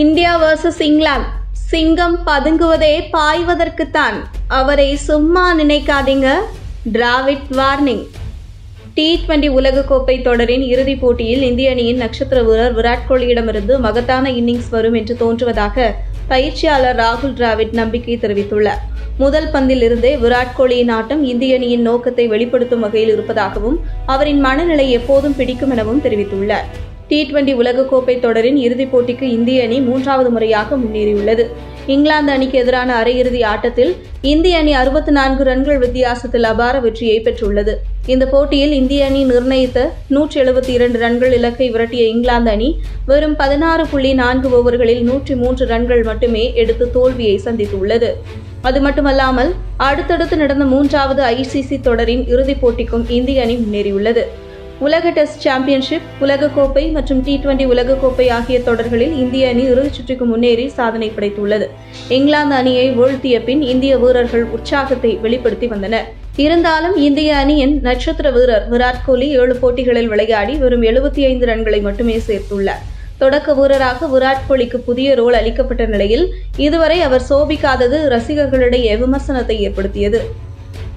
India versus England. சிங்கம் பதுங்குவதே பாய்வதற்குத்தான். அவரை சும்மா நினைக்காதீங்க. டிராவிட் வார்னிங் டி டுவெண்டி உலகக்கோப்பை தொடரின் இறுதிப் போட்டியில் இந்திய அணியின் நட்சத்திர வீரர் விராட் கோலியிடமிருந்து மகத்தான இன்னிங்ஸ் வரும் என்று தோன்றுவதாக பயிற்சியாளர் ராகுல் டிராவிட் நம்பிக்கை தெரிவித்துள்ளார். முதல் பந்தில் இருந்தே விராட் கோலியின் ஆட்டம் இந்திய அணியின் நோக்கத்தை வெளிப்படுத்தும் வகையில் இருப்பதாகவும் அவரின் மனநிலை எப்போதும் பிடிக்கும் எனவும் தெரிவித்துள்ளார். டி டுவெண்டி உலகக்கோப்பை தொடரின் இறுதிப் போட்டிக்கு இந்திய அணி மூன்றாவது முறையாக முன்னேறியுள்ளது. இங்கிலாந்து அணிக்கு எதிரான அரையிறுதி ஆட்டத்தில் இந்திய அணி அறுபத்தி நான்கு ரன்கள் வித்தியாசத்தில் அபார வெற்றியை பெற்றுள்ளது. இந்த போட்டியில் இந்திய அணி நிர்ணயித்த நூற்றி எழுபத்தி இரண்டு ரன்கள் இலக்கை விரட்டிய இங்கிலாந்து அணி வெறும் பதினாறு புள்ளி நான்கு ஓவர்களில் நூற்றி மூன்று ரன்கள் மட்டுமே எடுத்து தோல்வியை சந்தித்துள்ளது. அது மட்டுமல்லாமல் அடுத்தடுத்து நடந்த மூன்றாவது ஐசிசி தொடரின் இறுதிப் போட்டிக்கும் இந்திய அணி முன்னேறியுள்ளது. உலக டெஸ்ட் சாம்பியன்ஷிப் உலகக்கோப்பை மற்றும் டி டுவெண்டி உலகக்கோப்பை ஆகிய தொடர்களில் இந்திய அணி இறுதிச் சுற்றுக்கு முன்னேறி சாதனை படைத்துள்ளது. இங்கிலாந்து அணியை வீழ்த்திய பின் இந்திய வீரர்கள் உற்சாகத்தை வெளிப்படுத்தி வந்தனர். இருந்தாலும் இந்திய அணியின் நட்சத்திர வீரர் விராட் கோலி ஏழு போட்டிகளில் விளையாடி வெறும் எழுபத்தி ஐந்து ரன்களை மட்டுமே சேர்த்துள்ளார். தொடக்க வீரராக விராட் கோலிக்கு புதிய ரோல் அளிக்கப்பட்ட நிலையில் இதுவரை அவர் சோபிக்காதது ரசிகர்களிடையே விமர்சனத்தை ஏற்படுத்தியது.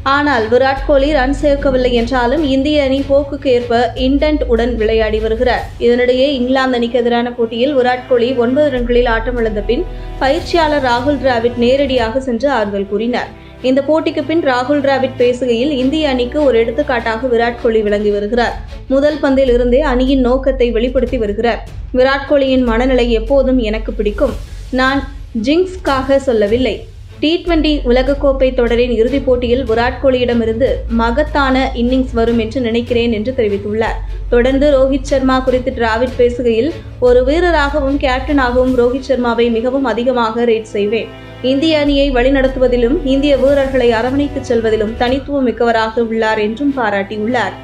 ஆனால் விராட் கோலி ரன் சேர்க்கவில்லை என்றாலும் இந்திய அணி போக்குக்கு ஏற்ப இண்டன்ட் உடன் விளையாடி வருகிறார். இதனிடையே இங்கிலாந்து அணிக்கு எதிரான போட்டியில் விராட் கோலி ஒன்பது ரன்களில் ஆட்டமிழந்த பின் பயிற்சியாளர் ராகுல் டிராவிட் நேரடியாக சென்று ஆறுதல் கூறினார். இந்த போட்டிக்கு பின் ராகுல் டிராவிட் பேசுகையில் இந்திய அணிக்கு ஒரு எடுத்துக்காட்டாக விராட் கோலி விளங்கி வருகிறார். முதல் பந்தில் இருந்தே அணியின் நோக்கத்தை வெளிப்படுத்தி வருகிறார். விராட் கோலியின் மனநிலை எப்போதும் எனக்கு பிடிக்கும். நான் ஜிங்ஸ்க்காக சொல்லவில்லை. டி டுவெண்டி உலகக்கோப்பை தொடரின் இறுதிப் போட்டியில் விராட் கோலியிடமிருந்து மகத்தான இன்னிங்ஸ் வரும் என்று நினைக்கிறேன் என்று தெரிவித்துள்ளார். தொடர்ந்து ரோஹித் சர்மா குறித்து டிராவிட் பேசுகையில் ஒரு வீரராகவும் கேப்டனாகவும் ரோஹித் சர்மாவை மிகவும் அதிகமாக ரேட் செய்வேன். இந்திய அணியை வழிநடத்துவதிலும் இந்திய வீரர்களை அரவணைத்துச் செல்வதிலும் தனித்துவம் மிக்கவராக உள்ளார் என்றும் பாராட்டியுள்ளார்.